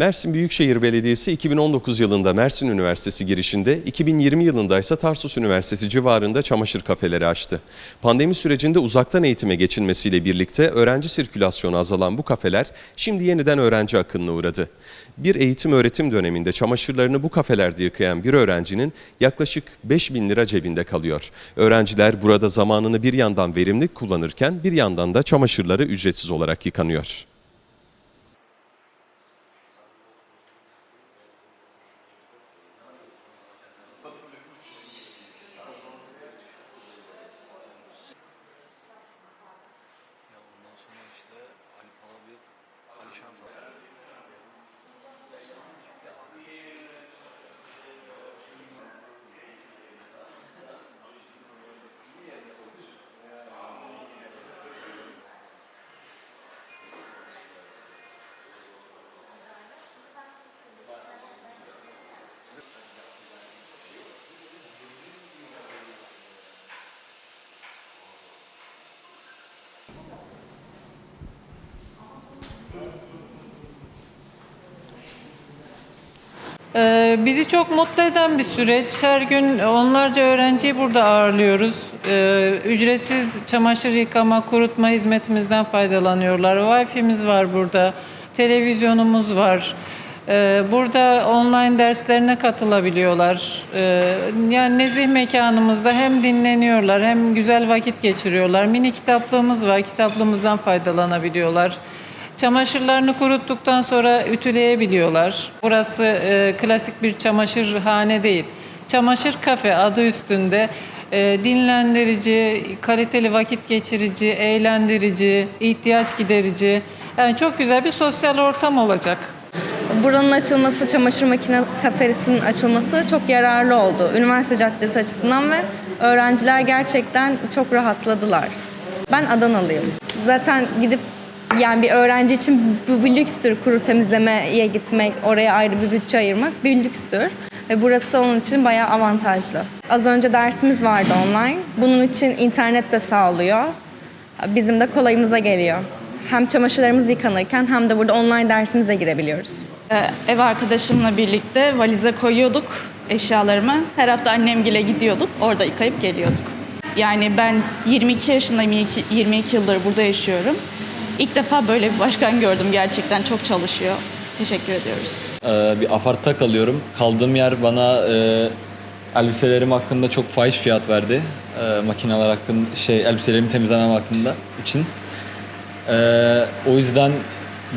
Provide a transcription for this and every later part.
Mersin Büyükşehir Belediyesi 2019 yılında Mersin Üniversitesi girişinde, 2020 yılında ise Tarsus Üniversitesi civarında çamaşır kafeleri açtı. Pandemi sürecinde uzaktan eğitime geçilmesiyle birlikte öğrenci sirkülasyonu azalan bu kafeler şimdi yeniden öğrenci akınına uğradı. Bir eğitim öğretim döneminde çamaşırlarını bu kafelerde yıkayan bir öğrencinin yaklaşık 5 bin lira cebinde kalıyor. Öğrenciler burada zamanını bir yandan verimli kullanırken bir yandan da çamaşırları ücretsiz olarak yıkanıyor. Ee, Bizi çok mutlu eden bir süreç. Her gün onlarca öğrenciyi burada ağırlıyoruz. Ee, Ücretsiz çamaşır yıkama, kurutma hizmetimizden faydalanıyorlar. Wi-Fi'miz var burada, televizyonumuz var. Ee, Burada online derslerine katılabiliyorlar. Ee, Yani nezih mekanımızda hem dinleniyorlar hem güzel vakit geçiriyorlar. Mini kitaplığımız var, kitaplığımızdan faydalanabiliyorlar. Çamaşırlarını kuruttuktan sonra ütüleyebiliyorlar. Burası e, klasik bir çamaşırhane değil. Çamaşır kafe adı üstünde e, dinlendirici, kaliteli vakit geçirici, eğlendirici, ihtiyaç giderici. Yani çok güzel bir sosyal ortam olacak. Buranın açılması, çamaşır makine kafesinin açılması çok yararlı oldu. Üniversite Caddesi açısından ve öğrenciler gerçekten çok rahatladılar. Ben Adanalıyım. Zaten gidip yani bir öğrenci için bu bir lükstür kuru temizlemeye gitmek, oraya ayrı bir bütçe ayırmak bir lükstür. Ve burası onun için bayağı avantajlı. Az önce dersimiz vardı online. Bunun için internet de sağlıyor. Bizim de kolayımıza geliyor. Hem çamaşırlarımız yıkanırken hem de burada online dersimize girebiliyoruz. Ee, Ev arkadaşımla birlikte valize koyuyorduk eşyalarımı. Her hafta annemgile gidiyorduk. Orada yıkayıp geliyorduk. Yani ben 22 yaşındayım. 22 22 yıldır burada yaşıyorum. İlk defa böyle bir başkan gördüm. Gerçekten çok çalışıyor. Teşekkür ediyoruz. Ee, bir apartta kalıyorum. Kaldığım yer bana e, elbiselerim hakkında çok fahiş fiyat verdi. E, makineler hakkında, şey elbiselerimi temizlemem hakkında için. E, o yüzden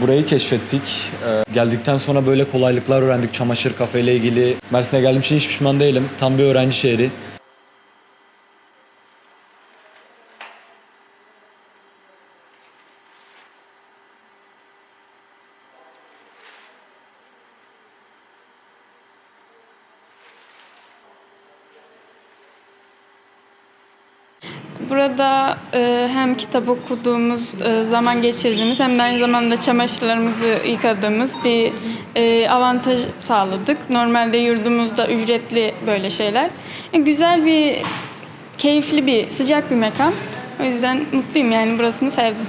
burayı keşfettik. E, geldikten sonra böyle kolaylıklar öğrendik. Çamaşır kafe ile ilgili. Mersin'e geldiğim için hiç pişman değilim. Tam bir öğrenci şehri. Burada e, hem kitap okuduğumuz, e, zaman geçirdiğimiz hem de aynı zamanda çamaşırlarımızı yıkadığımız bir e, avantaj sağladık. Normalde yurdumuzda ücretli böyle şeyler. E, güzel bir, keyifli bir, sıcak bir mekan. O yüzden mutluyum yani burasını sevdim.